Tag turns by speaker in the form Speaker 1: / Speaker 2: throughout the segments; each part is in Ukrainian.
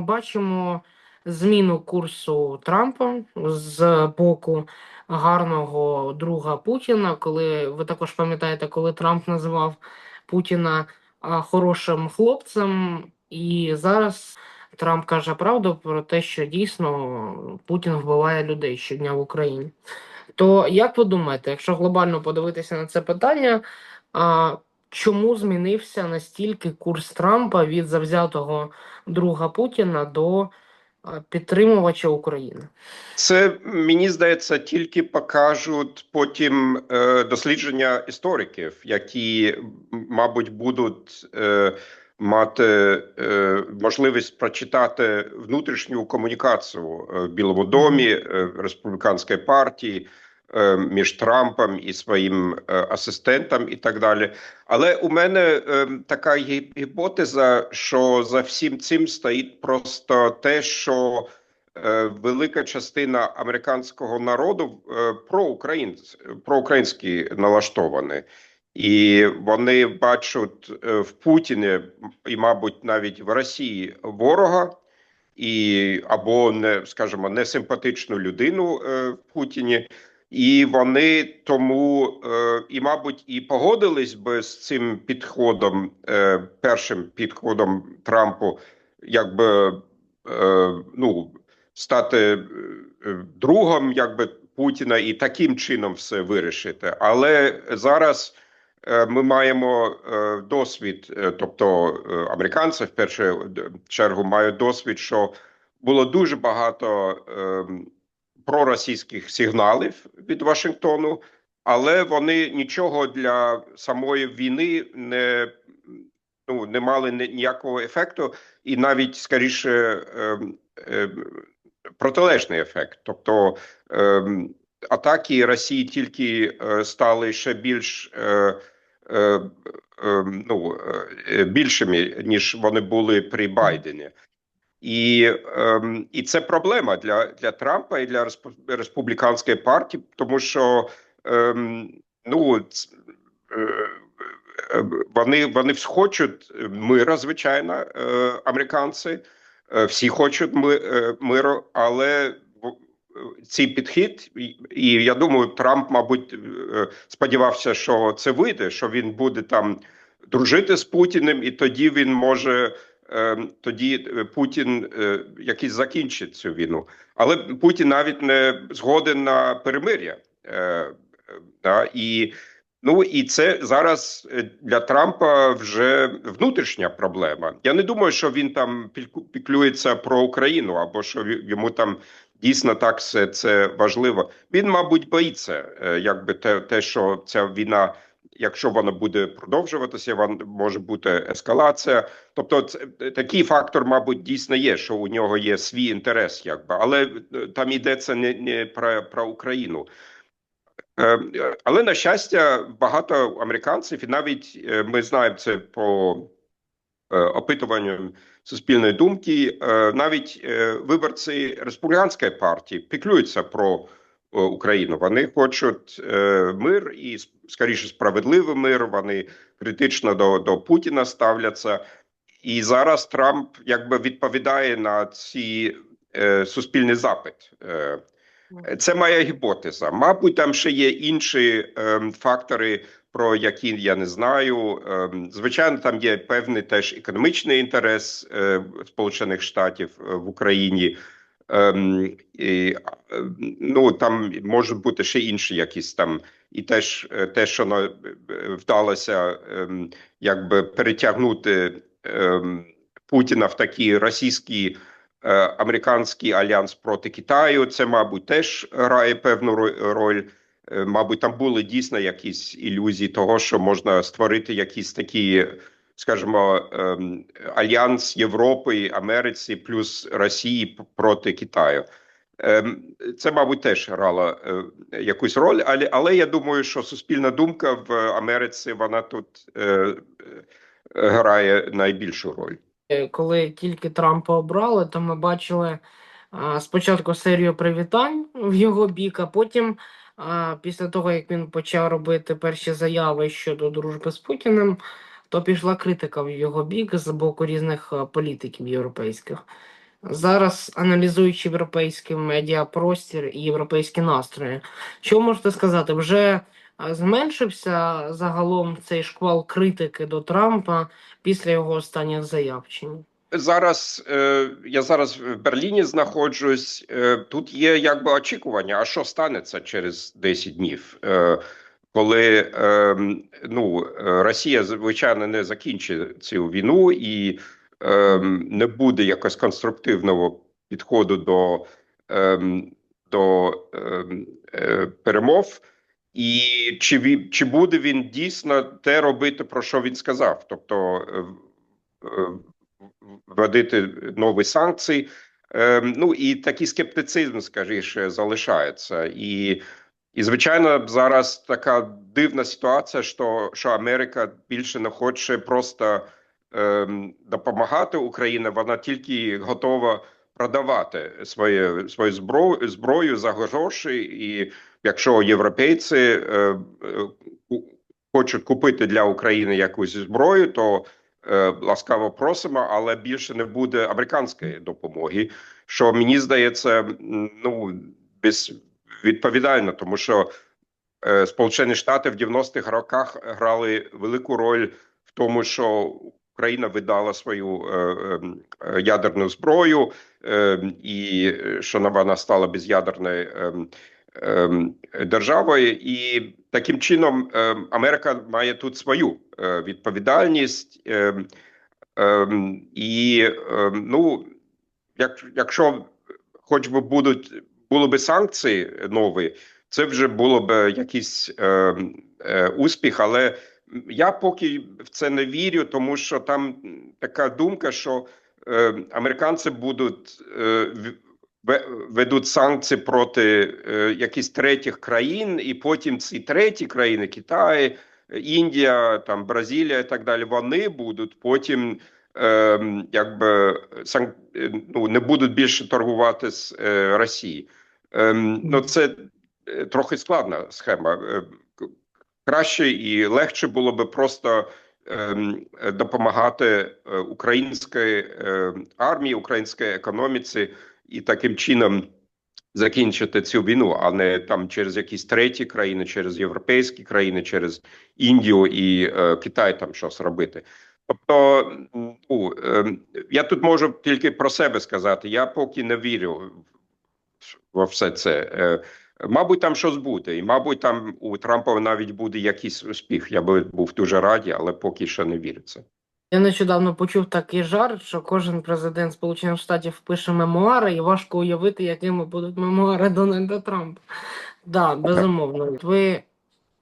Speaker 1: бачимо зміну курсу Трампа з боку гарного друга Путіна. Коли ви також пам'ятаєте, коли Трамп називав Путіна хорошим хлопцем, і зараз Трамп каже правду про те, що дійсно Путін вбиває людей щодня в Україні. То як ви думаєте, якщо глобально подивитися на це питання, чому змінився настільки курс Трампа від завзятого друга Путіна до підтримувача України?
Speaker 2: Це мені здається, тільки покажуть потім е, дослідження істориків, які, мабуть, будуть е, мати е, можливість прочитати внутрішню комунікацію е, в Білому домі е, республіканської партії е, між Трампом і своїм е, асистентом, і так далі. Але у мене е, така гіпотеза, що за всім цим стоїть просто те, що е, велика частина американського народу е, проукраїнсь, проукраїнські налаштовані. І вони бачать е, в Путіні і, мабуть, навіть в Росії ворога, і або не скажімо, несимпатичну людину е, в Путіні. І вони тому е, і, мабуть, і погодились би з цим підходом, е, першим підходом Трампу, якби е, ну, стати е, другом, якби Путіна, і таким чином все вирішити. Але зараз е, ми маємо е, досвід, е, тобто е, американці в першу чергу мають досвід, що було дуже багато. Е, проросійських сигналів від Вашингтону, але вони нічого для самої війни не ну, не мали ніякого ефекту, і навіть скоріше е, е, протилежний ефект. Тобто е, атаки Росії тільки е, стали ще більш е, е, ну, е, більшими, ніж вони були при Байдені. І, ем, і це проблема для, для Трампа і для респу- республіканської партії, тому що ем, ну, ц- е, е, вони, вони всі хочуть мира, звичайно, е, американці, е, всі хочуть ми, е, миру, але цей підхід, і, я думаю, Трамп, мабуть, е, сподівався, що це вийде, що він буде там дружити з Путіним, і тоді він може. Е, Тоді е, Путін е, якийсь закінчить цю війну, але Путін навіть не згоден на перемир'я. Е, і ну і це зараз для Трампа вже внутрішня проблема. Я не думаю, що він там піклюється про Україну або що йому там дійсно так все це важливо. Він, мабуть, боїться, якби те, те, що ця війна. Якщо вона буде продовжуватися, вон може бути ескалація. Тобто, це такий фактор, мабуть, дійсно є, що у нього є свій інтерес, якби, але е, там йдеться не, не про, про Україну. Е, е, Але на щастя, багато американців, і навіть е, ми знаємо це по е, опитуванням суспільної думки, е, навіть е, виборці республіканської партії піклюються про е, Україну. Вони хочуть е, мир і скоріше справедливий мир. Вони критично до, до Путіна ставляться. І зараз Трамп якби відповідає на ці е, суспільний запит. Е, це моя гіпотеза. Мабуть, там ще є інші ем, фактори, про які я не знаю. Ем, звичайно, там є певний теж економічний інтерес е, Сполучених Штатів е, в Україні. Ем, і, е, ну там можуть бути ще інші якісь там, і теж е, те, що е, вдалося ем, якби перетягнути ем, Путіна в такі російські е, американський альянс проти Китаю. Це, мабуть, теж грає певну роль. Е, Мабуть, там були дійсно якісь ілюзії того, що можна створити якісь такі, скажімо, ем, альянс Європи, Америці плюс Росії проти Китаю. Ем, Це, мабуть, теж грало е, якусь роль, але, але я думаю, що суспільна думка в Америці вона тут е, е, грає найбільшу роль.
Speaker 1: Е, Коли тільки Трампа обрали, то ми бачили спочатку серію привітань в його бік, а потім, після того, як він почав робити перші заяви щодо дружби з Путіним, то пішла критика в його бік з боку різних політиків європейських. Зараз аналізуючи європейський медіапростір і європейські настрої, що можете сказати? Вже е, зменшився загалом цей шквал критики до Трампа після його останніх заяв? Чи ні?
Speaker 2: Зараз е, я зараз в Берліні знаходжусь. Е, тут є якби очікування, а що станеться через 10 днів, е, коли е, ну, Росія звичайно не закінчить цю війну і е, не буде якось конструктивного підходу до, е, до е, перемов. І чи чи буде він дійсно те робити, про що він сказав? Тобто е, е, вводити нові санкції. Ну і такий скептицизм, скажіше, залишається. І, і звичайно, зараз така дивна ситуація, що, що Америка більше не хоче просто е, допомагати Україні, вона тільки готова продавати своє, свою зброю, зброю за гроші. І якщо європейці е, е, хочуть купити для України якусь зброю, то Е, ласкаво просимо, але більше не буде американської допомоги. Що мені здається, ну безвідповідально, тому що е, Сполучені Штати в 90-х роках грали велику роль в тому, що Україна видала свою е, е, ядерну зброю, і що вона стала без'ядерною е, державою, і таким чином Америка має тут свою відповідальність, і ну, як, якщо хоч би будуть були б санкції нові, це вже було б якийсь е, е, успіх, але я поки в це не вірю, тому що там така думка, що е, американці будуть е, ведуть санкції проти е, якихось третіх країн, і потім ці треті країни Китай, Індія, там Бразилія і так далі. Вони будуть потім. Е, якби сан, ну, не будуть більше торгувати з е, Росії. Е, ну це е, трохи складна схема. Е, краще і легше було би просто ем, допомагати е, українській армії, українській економіці і таким чином закінчити цю війну, а не там через якісь треті країни, через європейські країни, через Індію і Китай там щось робити. Тобто, ну, я тут можу тільки про себе сказати. Я поки не вірю во все це. Е, Мабуть, там щось буде, і мабуть, там у Трампа навіть буде якийсь успіх. Я би був дуже радий, але поки що не вірю це.
Speaker 1: Я нещодавно почув такий жарт, що кожен президент Сполучених Штатів пише мемуари, і важко уявити, якими будуть мемуари Дональда Трампа. Да, безумовно. Ви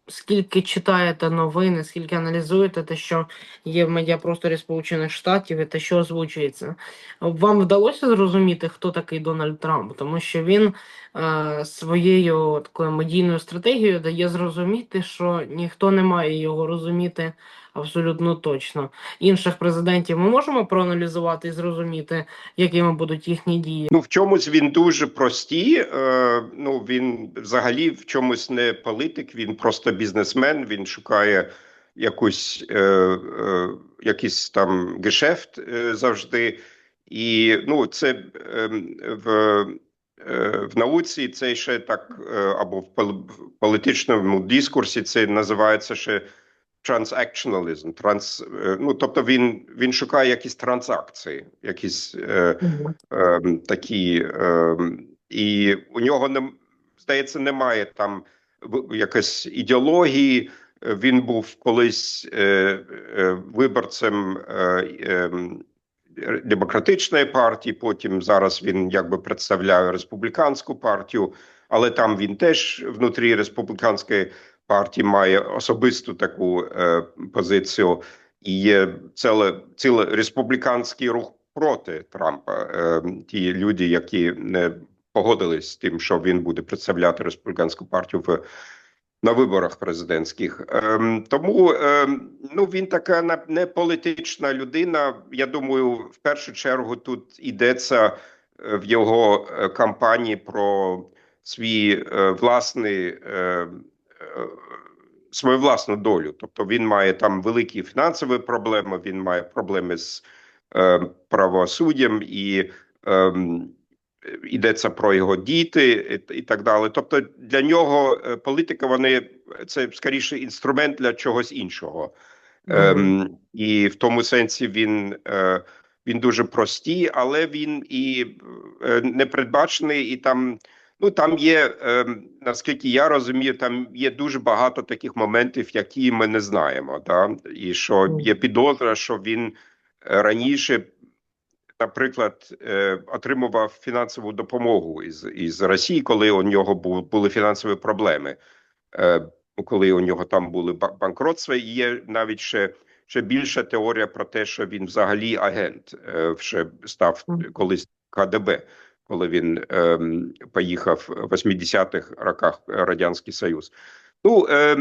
Speaker 1: скільки читаєте новини, скільки аналізуєте те, що є в медіапросторі Сполучених Штатів і те, що озвучується, вам вдалося зрозуміти, хто такий Дональд Трамп, тому що він е, своєю такою медійною стратегією дає зрозуміти, що ніхто не має його розуміти абсолютно точно. Інших президентів ми можемо проаналізувати і зрозуміти, якими будуть їхні дії.
Speaker 2: Ну в чомусь він дуже прості. Е, ну він взагалі в чомусь не політик, він просто бізнесмен. Він шукає якусь е, е, якийсь там гешефт е, завжди. І ну це е, в. Е, в науці це ще так е, або в політичному дискурсі це називається ще трансакціоналізм, транс, е, ну тобто він він шукає якісь транзакції, якісь е, е, такі, е, і у нього не здається, немає там якоїсь ідеології. Він був колись е, е, виборцем е, е, демократичної партії. Потім зараз він якби представляє республіканську партію, але там він теж внутрі республіканської партії має особисту таку е, позицію, і є ціле ціле республіканський рух проти Трампа. Е, ті люди, які не погодились з тим, що він буде представляти республіканську партію в. На виборах президентських ем, тому ем, ну він така не політична людина. Я думаю, в першу чергу тут йдеться е, в його е, кампанії про свій е, власний е, свою власну долю. Тобто він має там великі фінансові проблеми, він має проблеми з е, правосуддям, і ем, йдеться про його діти і, і так далі. Тобто для нього е, політика вони це скоріше інструмент для чогось іншого. Ем, і в тому сенсі він, е, він дуже простий, але він і е, непередбачений, і там. Ну, там є, е, наскільки я розумію, там є дуже багато таких моментів, які ми не знаємо. Да? І що є підозра, що він е, раніше, наприклад, е, отримував фінансову допомогу із із Росії, коли у нього бу, були фінансові проблеми. Е, коли у нього там були банкротства, і є навіть ще ще більша теорія про те, що він взагалі агент е, ще став колись КДБ коли він е, поїхав в 80-х роках Радянський Союз. Ну е,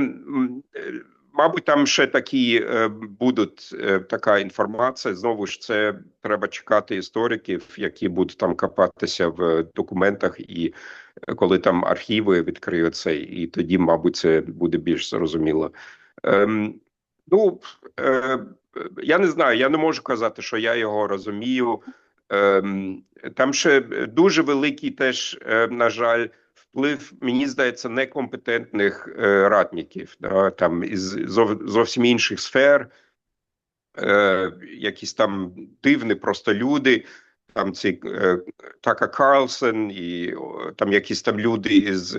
Speaker 2: мабуть, там ще такі е, будуть е, така інформація. Знову ж це треба чекати істориків, які будуть там копатися в документах, і е, коли там архіви відкриються, і тоді, мабуть, це буде більш зрозуміло. Е, ну е, я не знаю, я не можу казати, що я його розумію. Ем, там ще дуже великий теж, е, на жаль, вплив, мені здається, некомпетентних е, радників, да, там із зовсім інших сфер, е, якісь там дивні просто люди. Там ці Така Карлсон, і там якісь там люди із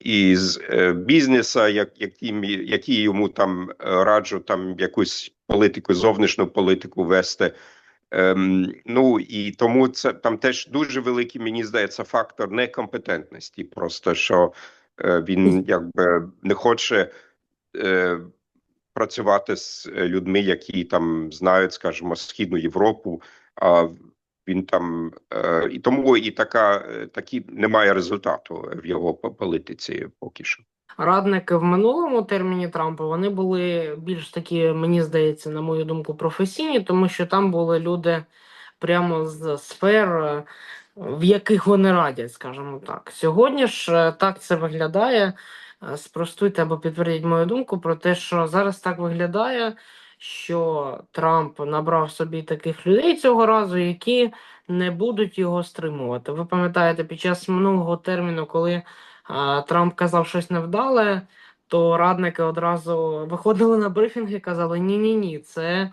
Speaker 2: із бізнесу, як, які, які йому там раджу там якусь політику, зовнішню політику вести. Ем, Ну і тому це там теж дуже великий, мені здається, фактор некомпетентності. Просто що е, він якби не хоче е, працювати з людьми, які там знають, скажімо, східну Європу. А він там е, і тому і така е, такі немає результату в його політиці поки що.
Speaker 1: Радники в минулому терміні Трампа вони були більш такі, мені здається, на мою думку, професійні, тому що там були люди прямо з сфер, в яких вони радять, скажімо так. Сьогодні ж е, так це виглядає. Е, спростуйте або підтвердіть мою думку про те, що зараз так виглядає, що Трамп набрав собі таких людей цього разу, які не будуть його стримувати. Ви пам'ятаєте, під час минулого терміну, коли Трамп казав щось невдале, то радники одразу виходили на брифінг і казали: Ні-ні ні, це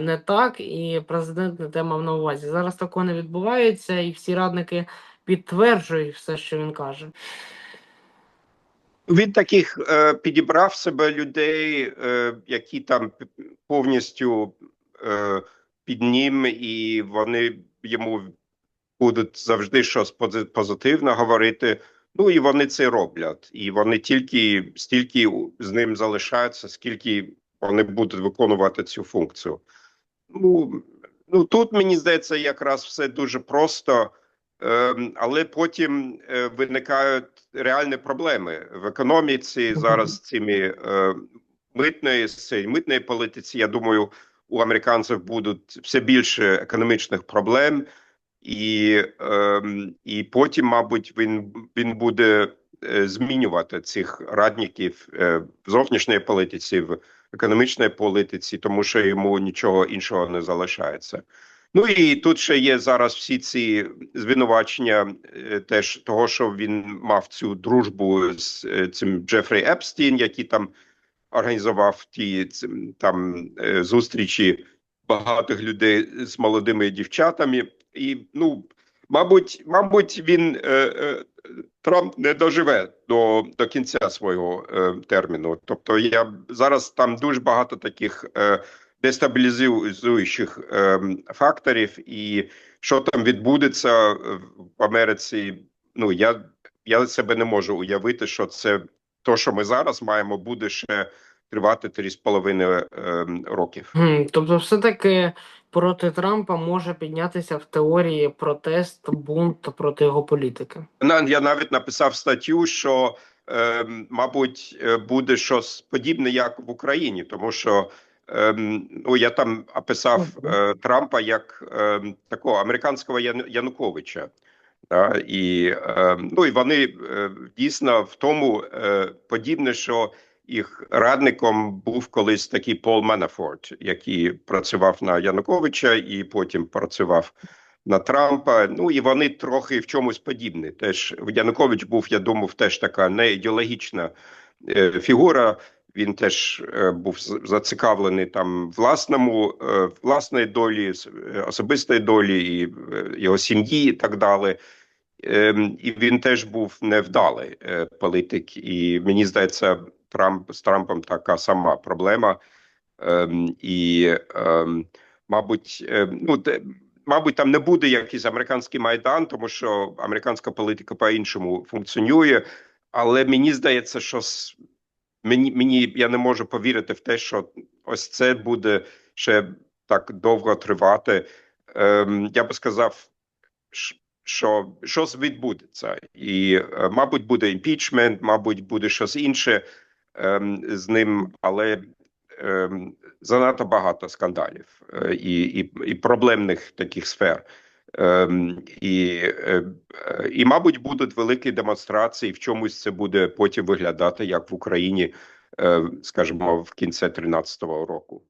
Speaker 1: не так, і президент не те мав на увазі. Зараз такого не відбувається, і всі радники підтверджують все, що він каже.
Speaker 2: Він таких е, підібрав себе людей, е, які там повністю е, під ним, і вони йому будуть завжди щось позитивне говорити. Ну і вони це роблять, і вони тільки стільки з ним залишаються, скільки вони будуть виконувати цю функцію. Ну ну тут мені здається, якраз все дуже просто, е, але потім е, виникають реальні проблеми в економіці. Зараз цими е, митної митної політиці. Я думаю, у американців будуть все більше економічних проблем і е, і потім, мабуть, він він буде е, змінювати цих радників е, в зовнішньої політиці, в економічній політиці, тому що йому нічого іншого не залишається. Ну і тут ще є зараз всі ці звинувачення, е, теж того, що він мав цю дружбу з цим Джефрі Епстін, який там організував ті там зустрічі багатих людей з молодими дівчатами і ну, мабуть, мабуть, він е, е, Трамп не доживе до до кінця свого е, терміну. Тобто, я зараз там дуже багато таких дестабілізуючих факторів, і що там відбудеться в Америці. Ну я я себе не можу уявити, що це то, що ми зараз маємо, буде ще тривати 3,5 е, років.
Speaker 1: Тобто, все таки проти Трампа може піднятися в теорії протест, бунт проти його політики.
Speaker 2: Я навіть написав статтю, що е, мабуть буде щось подібне, як в Україні, тому що е, ну я там описав е, Трампа як е, такого американського Януковича. Да, і е, ну і вони е, дійсно в тому е, подібне, що їх радником був колись такий Пол Манафорт, який працював на Януковича і потім працював на Трампа. Ну і вони трохи в чомусь подібні. Теж Янукович був, я думав, теж така не ідеологічна е, фігура. Він теж е, був зацікавлений там власному е, власної долі, особистої долі і е, його сім'ї, і так далі. Ем, І він теж був невдалий е, політик. І мені здається, Трамп з Трампом така сама проблема. Ем, І, ем, мабуть, ем, ну де, мабуть, там не буде якийсь американський майдан, тому що американська політика по-іншому функціонує. Але мені здається, що мені, мені я не можу повірити в те, що ось це буде ще так довго тривати. Ем, я би сказав, що щось відбудеться, і, е, мабуть, буде імпічмент, мабуть, буде щось інше з ним, але ем, занадто багато скандалів е, і, і, і проблемних таких сфер. Ем, і, е, і, мабуть, будуть великі демонстрації. В чомусь це буде потім виглядати як в Україні, е, скажімо, в кінці 2013 року.